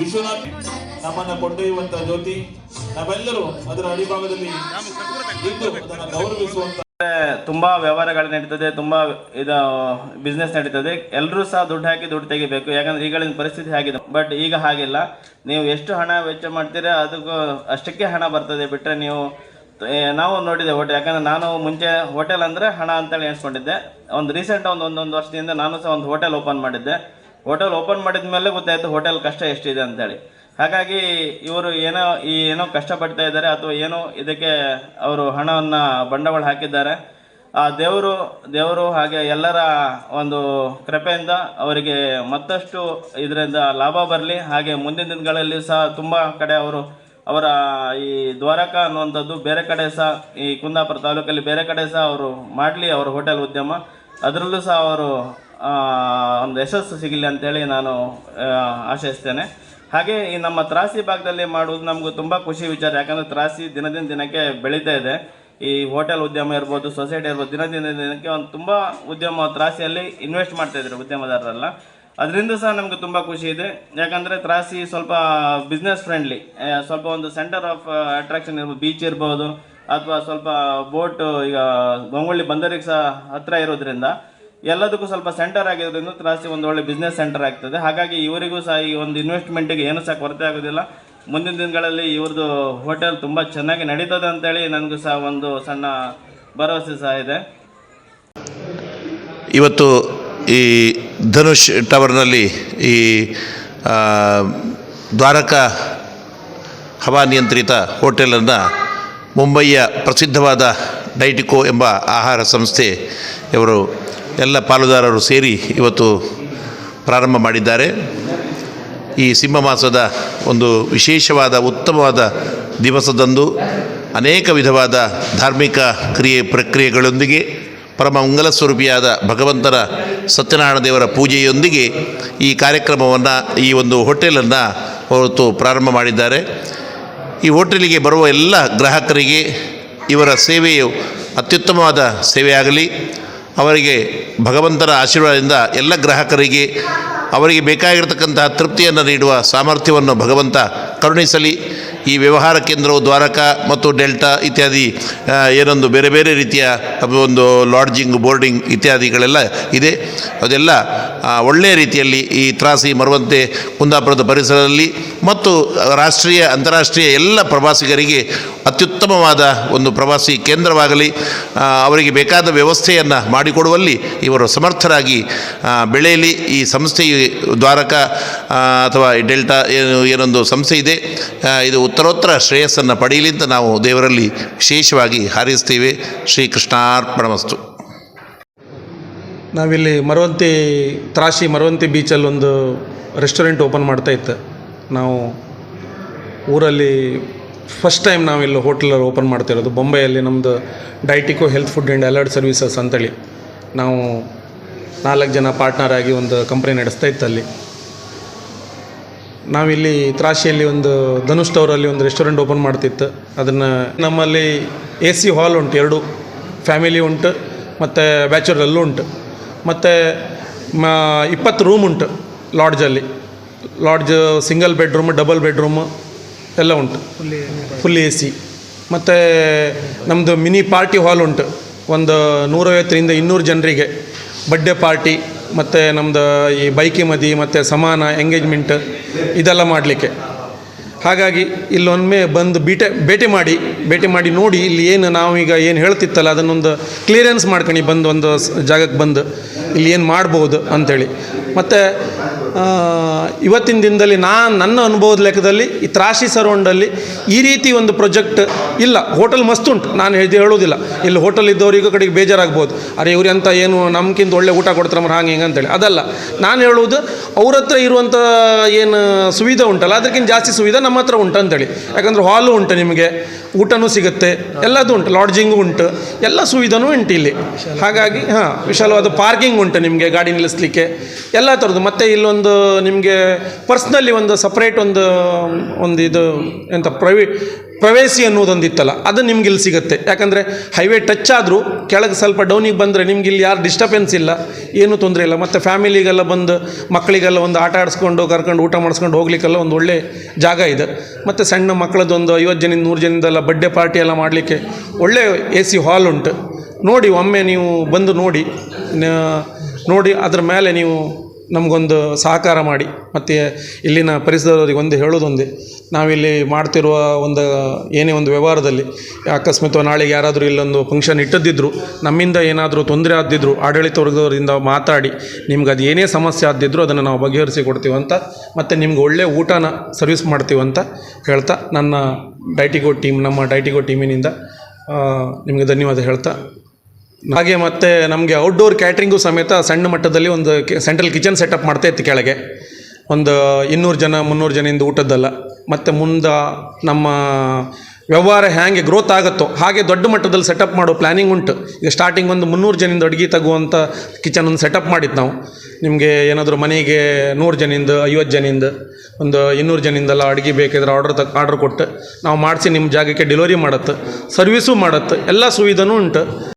ವಿಶ್ವನಾಥ್ ನಮ್ಮನ್ನ ಕೊಂಡೊಯ್ಯುವಂತ ಜ್ಯೋತಿ ನಾವೆಲ್ಲರೂ ಅದರ ಅಡಿಭಾಗದಲ್ಲಿ ಇದ್ದು ಅದನ್ನು ಗೌರವಿಸುವಂತ ತುಂಬಾ ವ್ಯವಹಾರಗಳು ನಡೀತದೆ, ತುಂಬಾ ಇದು ಬಿಸ್ನೆಸ್ ನಡೀತದೆ. ಎಲ್ಲರೂ ಸಹ ದುಡ್ಡು ಹಾಕಿ ದುಡ್ಡು ತೆಗಿಬೇಕು. ಯಾಕಂದ್ರೆ ಈಗಳಿನ ಪರಿಸ್ಥಿತಿ ಆಗಿದೆ ಬಟ್ ಈಗ ಹಾಗಿಲ್ಲ. ನೀವು ಎಷ್ಟು ಹಣ ವೆಚ್ಚ ಮಾಡ್ತೀರಾ, ಅದಕ್ಕೂ ಅಷ್ಟಕ್ಕೆ ಹಣ ಬರ್ತದೆ ಬಿಟ್ಟರೆ ನೀವು ನಾವು ನೋಡಿದೆ ಹೋಟೆಲ್ ಯಾಕಂದ್ರೆ ನಾನು ಮುಂಚೆ ಹೋಟೆಲ್ ಅಂದರೆ ಹಣ ಅಂತೇಳಿ ಎಣಿಸ್ಕೊಂಡಿದ್ದೆ. ಒಂದು ರೀಸೆಂಟ್ ಒಂದು ಒಂದೊಂದು ವರ್ಷದಿಂದ ನಾನು ಸಹ ಒಂದು ಹೋಟೆಲ್ ಓಪನ್ ಮಾಡಿದ್ದೆ. ಹೋಟೆಲ್ ಓಪನ್ ಮಾಡಿದ ಮೇಲೆ ಗೊತ್ತಾಯಿತು ಹೋಟೆಲ್ ಕಷ್ಟ ಎಷ್ಟಿದೆ ಅಂತೇಳಿ. ಹಾಗಾಗಿ ಇವರು ಏನೋ ಈ ಏನೋ ಕಷ್ಟಪಡ್ತಾ ಇದ್ದಾರೆ ಅಥವಾ ಏನೋ ಇದಕ್ಕೆ ಅವರು ಹಣವನ್ನು ಬಂಡವಾಳ ಹಾಕಿದ್ದಾರೆ. ಆ ದೇವರು ದೇವರು ಹಾಗೆ ಎಲ್ಲರ ಒಂದು ಕೃಪೆಯಿಂದ ಅವರಿಗೆ ಮತ್ತಷ್ಟು ಇದರಿಂದ ಲಾಭ ಬರಲಿ. ಹಾಗೆ ಮುಂದಿನ ದಿನಗಳಲ್ಲಿ ಸಹ ತುಂಬ ಕಡೆ ಅವರು ಅವರ ಈ ದ್ವಾರಕ ಅನ್ನುವಂಥದ್ದು ಬೇರೆ ಕಡೆ ಸಹ, ಈ ಕುಂದಾಪುರ ತಾಲೂಕಲ್ಲಿ ಬೇರೆ ಕಡೆ ಸಹ ಅವರು ಮಾಡಲಿ ಅವರ ಹೋಟೆಲ್ ಉದ್ಯಮ. ಅದರಲ್ಲೂ ಸಹ ಅವರು ಒಂದು ಯಶಸ್ಸು ಸಿಗಲಿ ಅಂತೇಳಿ ನಾನು ಆಶಿಸ್ತೇನೆ. ಹಾಗೆ ಈ ನಮ್ಮ ತ್ರಾಸಿ ಭಾಗದಲ್ಲಿ ಮಾಡುವುದು ನಮಗೂ ತುಂಬ ಖುಷಿ ವಿಚಾರ. ಯಾಕಂದರೆ ತ್ರಾಸಿ ದಿನದಿಂದ ದಿನಕ್ಕೆ ಬೆಳೀತಾ ಇದೆ. ಈ ಹೋಟೆಲ್ ಉದ್ಯಮ ಇರ್ಬೋದು, ಸೊಸೈಟಿ ಇರ್ಬೋದು, ದಿನದಿಂದ ದಿನಕ್ಕೆ ಒಂದು ತುಂಬ ಉದ್ಯಮ ತ್ರಾಸಿಯಲ್ಲಿ ಇನ್ವೆಸ್ಟ್ ಮಾಡ್ತಾ ಇದ್ದಾರೆ ಉದ್ಯಮದಾರರೆಲ್ಲ. ಅದರಿಂದ ಸಹ ನಮಗೆ ತುಂಬ ಖುಷಿ ಇದೆ. ಯಾಕಂದರೆ ತ್ರಾಸಿ ಸ್ವಲ್ಪ ಬಿಸ್ನೆಸ್ ಫ್ರೆಂಡ್ಲಿ ಸ್ವಲ್ಪ ಒಂದು ಸೆಂಟರ್ ಆಫ್ ಅಟ್ರಾಕ್ಷನ್ ಇರ್ಬೋದು ಬೀಚ್ ಇರ್ಬೋದು, ಅಥವಾ ಸ್ವಲ್ಪ ಬೋಟ್ ಈಗ ಗಂಗೊಳ್ಳಿ ಬಂದರಿಗೆ ಸಹ ಹತ್ತಿರ ಇರೋದ್ರಿಂದ ಎಲ್ಲದಕ್ಕೂ ಸ್ವಲ್ಪ ಸೆಂಟರ್ ಆಗಿರೋದ್ರಿಂದ ತ್ರಾಸಿ ಒಂದು ಒಳ್ಳೆ ಬಿಸ್ನೆಸ್ ಸೆಂಟರ್ ಆಗ್ತದೆ. ಹಾಗಾಗಿ ಇವರಿಗೂ ಸಹ ಈ ಒಂದು ಇನ್ವೆಸ್ಟ್ಮೆಂಟಿಗೆ ಏನು ಸಹ ಕೊರತೆ ಆಗೋದಿಲ್ಲ. ಮುಂದಿನ ದಿನಗಳಲ್ಲಿ ಇವ್ರದ್ದು ಹೋಟೆಲ್ ತುಂಬ ಚೆನ್ನಾಗಿ ನಡೀತದೆ ಅಂತೇಳಿ ನನಗೂ ಸಹ ಒಂದು ಸಣ್ಣ ಭರವಸೆ ಸಹ ಇದೆ. ಇವತ್ತು ಈ ಧನುಷ್ ಟವರ್ನಲ್ಲಿ ಈ ದ್ವಾರಕಾ ಹವಾನಿಯಂತ್ರಿತ ಹೋಟೆಲನ್ನು ಮುಂಬಯಿಯ ಪ್ರಸಿದ್ಧವಾದ ಡೈಟಿಕೋ ಎಂಬ ಆಹಾರ ಸಂಸ್ಥೆ ಇವರು ಎಲ್ಲ ಪಾಲುದಾರರು ಸೇರಿ ಇವತ್ತು ಪ್ರಾರಂಭ ಮಾಡಿದ್ದಾರೆ. ಈ ಸಿಂಹ ಮಾಸದ ಒಂದು ವಿಶೇಷವಾದ ಉತ್ತಮವಾದ ದಿವಸದಂದು ಅನೇಕ ವಿಧವಾದ ಧಾರ್ಮಿಕ ಕ್ರಿಯೆ ಪ್ರಕ್ರಿಯೆಗಳೊಂದಿಗೆ ಪರಮ ಮಂಗಲ ಸ್ವರೂಪಿಯಾದ ಭಗವಂತನ ಸತ್ಯನಾರಾಯಣ ದೇವರ ಪೂಜೆಯೊಂದಿಗೆ ಈ ಕಾರ್ಯಕ್ರಮವನ್ನು, ಈ ಒಂದು ಹೋಟೆಲನ್ನು ಹೊರತು ಪ್ರಾರಂಭ ಮಾಡಿದ್ದಾರೆ. ಈ ಹೋಟೆಲಿಗೆ ಬರುವ ಎಲ್ಲ ಗ್ರಾಹಕರಿಗೆ ಇವರ ಸೇವೆಯು ಅತ್ಯುತ್ತಮವಾದ ಸೇವೆಯಾಗಲಿ. ಅವರಿಗೆ ಭಗವಂತನ ಆಶೀರ್ವಾದದಿಂದ ಎಲ್ಲ ಗ್ರಾಹಕರಿಗೆ ಅವರಿಗೆ ಬೇಕಾಗಿರತಕ್ಕಂತಹ ತೃಪ್ತಿಯನ್ನು ನೀಡುವ ಸಾಮರ್ಥ್ಯವನ್ನು ಭಗವಂತ ಕರುಣಿಸಲಿ. ಈ ವ್ಯವಹಾರ ಕೇಂದ್ರವು ದ್ವಾರಕಾ ಮತ್ತು ಡೆಲ್ಟಾ ಇತ್ಯಾದಿ ಏನೊಂದು ಬೇರೆ ಬೇರೆ ರೀತಿಯ ಒಂದು ಲಾಡ್ಜಿಂಗ್, ಬೋರ್ಡಿಂಗ್ ಇತ್ಯಾದಿಗಳೆಲ್ಲ ಇದೆ. ಅದೆಲ್ಲ ಒಳ್ಳೆಯ ರೀತಿಯಲ್ಲಿ ಈ ತ್ರಾಸಿ ಮರುವಂತೆ ಕುಂದಾಪುರದ ಪರಿಸರದಲ್ಲಿ ಮತ್ತು ರಾಷ್ಟ್ರೀಯ, ಅಂತಾರಾಷ್ಟ್ರೀಯ ಎಲ್ಲ ಪ್ರವಾಸಿಗರಿಗೆ ಅತ್ಯುತ್ತಮವಾದ ಒಂದು ಪ್ರವಾಸಿ ಕೇಂದ್ರವಾಗಲಿ ಅವರಿಗೆ ಬೇಕಾದ ವ್ಯವಸ್ಥೆಯನ್ನು ಮಾಡಿಕೊಡುವಲ್ಲಿ ಇವರು ಸಮರ್ಥರಾಗಿ ಬೆಳೆಯಲಿ. ಈ ಸಂಸ್ಥೆ ದ್ವಾರಕ ಅಥವಾ ಡೆಲ್ಟಾ ಏನು, ಏನೊಂದು ಸಂಸ್ಥೆ ಇದೆ ಇದು ಉತ್ತರೋತ್ತರ ಶ್ರೇಯಸ್ಸನ್ನು ಪಡೆಯಲಿ ಅಂತ ನಾವು ದೇವರಲ್ಲಿ ವಿಶೇಷವಾಗಿ ಹಾರೈಸ್ತೇವೆ. ಶ್ರೀಕೃಷ್ಣಾರ್ಪಣಮಸ್ತು ನಾವಿಲ್ಲಿ ಮರವಂತಿ, ತ್ರಾಶಿ ಮರವಂತಿ ಬೀಚಲ್ಲಿ ಒಂದು ರೆಸ್ಟೋರೆಂಟ್ ಓಪನ್ ಮಾಡ್ತಾ ಇತ್ತು. ನಾವು ಊರಲ್ಲಿ ಫಸ್ಟ್ ಟೈಮ್ ನಾವಿಲ್ಲಿ ಹೋಟೆಲ್ ಓಪನ್ ಮಾಡ್ತಿರೋದು ಬೊಂಬೈಯಲ್ಲಿ ನಮ್ಮದು ಡೈಟಿಕೋ health food and alert services ಅಂತೇಳಿ. ನಾವು ನಾಲ್ಕು ಜನ ಪಾರ್ಟ್ನರ್ ಆಗಿ ಒಂದು ಕಂಪ್ನಿ ನಡೆಸ್ತಾ ಇತ್ತು ಅಲ್ಲಿ. ನಾವಿಲ್ಲಿ ತ್ರಾಶಿಯಲ್ಲಿ ಒಂದು ಧನುಷ್ ಟವರಲ್ಲಿ ಒಂದು ರೆಸ್ಟೋರೆಂಟ್ ಓಪನ್ ಮಾಡ್ತಿತ್ತು. ಅದನ್ನು ನಮ್ಮಲ್ಲಿ ಎ ಸಿ ಹಾಲ್ ಉಂಟು, ಎರಡು. ಫ್ಯಾಮಿಲಿ ಉಂಟು, ಮತ್ತು ಬ್ಯಾಚುಲರಲ್ಲೂ ಉಂಟು. ಮತ್ತು ಇಪ್ಪತ್ತು ರೂಮ್ ಉಂಟು ಲಾಡ್ಜಲ್ಲಿ lodge single bedroom double bedroom ಎಲ್ಲ ಉಂಟು. Full A C. ಮತ್ತು ನಮ್ಮದು ಮಿನಿ ಪಾರ್ಟಿ ಹಾಲ್ ಉಂಟು. ಒಂದು ನೂರೈವತ್ತರಿಂದ ಇನ್ನೂರು ಜನರಿಗೆ. ಬಡ್ಡೆ ಪಾರ್ಟಿ ಮತ್ತು ನಮ್ಮದು ಈ ಬೈಕಿ ಮದಿ ಮತ್ತು ಸಮಾನ ಎಂಗೇಜ್ಮೆಂಟ್ ಇದೆಲ್ಲ ಮಾಡಲಿಕ್ಕೆ. ಹಾಗಾಗಿ ಇಲ್ಲೊಮ್ಮೆ ಬಂದು ಬೀಟೆ ಭೇಟಿ ಮಾಡಿ ಭೇಟಿ ಮಾಡಿ ನೋಡಿ ಇಲ್ಲಿ ಏನು ನಾವೀಗ ಏನು ಹೇಳ್ತಿತ್ತಲ್ಲ ಅದನ್ನೊಂದು ಕ್ಲಿಯರೆನ್ಸ್ ಮಾಡ್ಕೊಂಡು ಬಂದು ಒಂದು ಜಾಗಕ್ಕೆ ಬಂದು. ಇಲ್ಲಿ ಏನು ಮಾಡ್ಬೋದು ಅಂಥೇಳಿ ಮತ್ತು ಇವತ್ತಿನ ದಿನದಲ್ಲಿ ನಾನು ನನ್ನ ಅನುಭವದ ಲೆಕ್ಕದಲ್ಲಿ ಈ ತ್ರಾಶಿ ಸರೌಂಡಲ್ಲಿ ಈ ರೀತಿ ಒಂದು ಪ್ರಾಜೆಕ್ಟ್ ಇಲ್ಲ. ಹೋಟೆಲ್ ಮಸ್ತ್ ಉಂಟು. ನಾನು ಹೇಳಿ ಹೇಳೋದಿಲ್ಲ. ಇಲ್ಲಿ ಹೋಟೆಲ್ ಇದ್ದವ್ರಿಗೆ ಕಡೆಗೆ ಬೇಜಾರಾಗ್ಬೋದು. ಅರೆ ಇವ್ರಿ ಅಂತ ಏನು ನಮ್ಗಿಂತ ಒಳ್ಳೆ ಊಟ ಕೊಡ್ತಾರೆ ಮರ ಹಾಗೆ ಹಿಂಗೆ ಅಂತೇಳಿ. ಅದಲ್ಲ, ನಾನು ಹೇಳುವುದು ಅವ್ರ ಹತ್ರ ಇರುವಂಥ ಏನು ಸುವಿಧೆ ಉಂಟಲ್ಲ, ಅದಕ್ಕಿಂತ ಜಾಸ್ತಿ ಸುವಿಧೆ ನಮ್ಮ ಹತ್ರ ಉಂಟು ಅಂತೇಳಿ ಯಾಕಂದ್ರೆ ಹಾಲು ಉಂಟು ನಿಮಗೆ. ಊಟನೂ ಸಿಗುತ್ತೆ, ಎಲ್ಲದೂ ಉಂಟು ಲಾಡ್ಜಿಂಗು ಉಂಟು, ಎಲ್ಲ ಸುವಿಧಾನೂ ಉಂಟು ಇಲ್ಲಿ. ಹಾಗಾಗಿ, ಹಾಂ, ವಿಶಾಲವಾದ ಪಾರ್ಕಿಂಗ್ ಉಂಟು ನಿಮಗೆ ಗಾಡಿ ನಿಲ್ಲಿಸ್ಲಿಕ್ಕೆ, ಎಲ್ಲ ಥರದ್ದು ಮತ್ತು ಇಲ್ಲೊಂದು ನಿಮಗೆ ಪರ್ಸ್ನಲ್ಲಿ ಒಂದು ಸಪ್ರೇಟ್ ಒಂದು ಒಂದು ಇದು ಎಂಥ ಪ್ರವಿ ಪ್ರವೇಶಿ ಅನ್ನೋದೊಂದಿತ್ತಲ್ಲ ಅದು ನಿಮ್ಗೆ ಇಲ್ಲಿ ಸಿಗುತ್ತೆ. ಯಾಕಂದರೆ ಹೈವೇ ಟಚ್ ಆದರೂ ಕೆಳಗೆ ಸ್ವಲ್ಪ ಡೌನಿಗೆ ಬಂದರೆ ನಿಮ್ಗೆ ಇಲ್ಲಿ ಯಾರು ಡಿಸ್ಟರ್ಬೆನ್ಸ್ ಇಲ್ಲ, ಏನೂ ತೊಂದರೆ ಇಲ್ಲ. ಮತ್ತು ಫ್ಯಾಮಿಲಿಗೆಲ್ಲ ಬಂದು, ಮಕ್ಕಳಿಗೆಲ್ಲ ಒಂದು ಆಟ ಆಡಿಸ್ಕೊಂಡು, ಕರ್ಕೊಂಡು, ಊಟ ಮಾಡಿಸ್ಕೊಂಡು ಹೋಗ್ಲಿಕ್ಕೆಲ್ಲ ಒಂದು ಒಳ್ಳೆ ಜಾಗ ಇದೆ. ಮತ್ತು ಸಣ್ಣ ಮಕ್ಕಳದೊಂದು ಐವತ್ತು ಜನ ನೂರು ಜನದೆಲ್ಲ ಬಡ್ಡೆ ಪಾರ್ಟಿ ಎಲ್ಲ ಮಾಡಲಿಕ್ಕೆ ಒಳ್ಳೆ ಎ ಸಿ ಹಾಲ್ ಉಂಟು. ನೋಡಿ, ಒಮ್ಮೆ ನೀವು ಬಂದು ನೋಡಿ ನೋಡಿ, ಅದ್ರ ಮೇಲೆ ನೀವು ನಮಗೊಂದು ಸಹಕಾರ ಮಾಡಿ, ಮತ್ತು ಇಲ್ಲಿನ ಪರಿಸರದವರಿಗೆ ಒಂದು ಹೇಳೋದೊಂದೇ. ನಾವಿಲ್ಲಿ ಮಾಡ್ತಿರುವ ಒಂದು, ಏನೇ ಒಂದು ವ್ಯವಹಾರದಲ್ಲಿ ಅಕಸ್ಮಾತ್ ನಾಳೆಗೆ ಯಾರಾದರೂ ಇಲ್ಲೊಂದು ಫಂಕ್ಷನ್ ಇಟ್ಟದ್ದಿದ್ರು, ನಮ್ಮಿಂದ ಏನಾದರೂ ತೊಂದರೆ ಆದಿದ್ರು ಆಡಳಿತ ವರ್ಗದವರಿಂದ ಮಾತಾಡಿ, ನಿಮ್ಗೆ ಅದು ಏನೇ ಸಮಸ್ಯೆ ಆದಿದ್ರು ಅದನ್ನು ನಾವು ಬಗೆಹರಿಸಿ ಕೊಡ್ತೀವಿ ಅಂತ, ಮತ್ತು ನಿಮ್ಗೆ ಒಳ್ಳೆಯ ಊಟನ ಸರ್ವಿಸ್ ಮಾಡ್ತೀವಿ ಅಂತ ಹೇಳ್ತಾ, ನನ್ನ ಡೈಟಿಗೋ ಟೀಮ್ ನಮ್ಮ ಡೈಟಿಗೋ ಟೀಮಿನಿಂದ ನಿಮಗೆ ಧನ್ಯವಾದ ಹೇಳ್ತಾ ಹಾಗೆ ಮತ್ತು ನಮಗೆ ಔಟ್ಡೋರ್ ಕ್ಯಾಟ್ರಿಂಗು ಸಮೇತ ಸಣ್ಣ ಮಟ್ಟದಲ್ಲಿ ಒಂದು ಸೆಂಟ್ರಲ್ ಕಿಚನ್ ಸೆಟಪ್ ಮಾಡ್ತಾ ಇತ್ತು ಕೆಳಗೆ. ಒಂದು ಇನ್ನೂರು ಜನ, ಮುನ್ನೂರು ಜನದಿಂದ ಊಟದ್ದಲ್ಲ. ಮತ್ತು ಮುಂದೆ ನಮ್ಮ ವ್ಯವಹಾರ ಹೇಗೆ ಗ್ರೋತ್ ಆಗುತ್ತೋ, ಹಾಗೆ ದೊಡ್ಡ ಮಟ್ಟದಲ್ಲಿ ಸೆಟಪ್ ಮಾಡೋ ಪ್ಲ್ಯಾನಿಂಗ್ ಉಂಟು. ಈಗ ಸ್ಟಾರ್ಟಿಂಗ್ ಒಂದು ಮುನ್ನೂರು ಜನಿಂದ ಅಡುಗೆ ತಗುವಂಥ ಕಿಚನ್ ಒಂದು ಸೆಟಪ್ ಮಾಡಿದ್ದು ನಾವು. ನಿಮಗೆ ಏನಾದರೂ ಮನೆಗೆ ನೂರು ಜನಿಂದ ಐವತ್ತು ಜನಿಂದ ಒಂದು ಇನ್ನೂರು ಜನಿಂದೆಲ್ಲ ಅಡುಗೆ ಬೇಕಿದ್ರೆ ಆರ್ಡ್ರ್ ತಕ್ಕ ಆರ್ಡ್ರ್ ಕೊಟ್ಟು ನಾವು ಮಾಡಿಸಿ ನಿಮ್ಮ ಜಾಗಕ್ಕೆ ಡೆಲಿವರಿ ಮಾಡುತ್ತೆ ಸರ್ವಿಸೂ ಮಾಡತ್ತೆ, ಎಲ್ಲ ಸುವಿಧಾನೂ ಉಂಟು.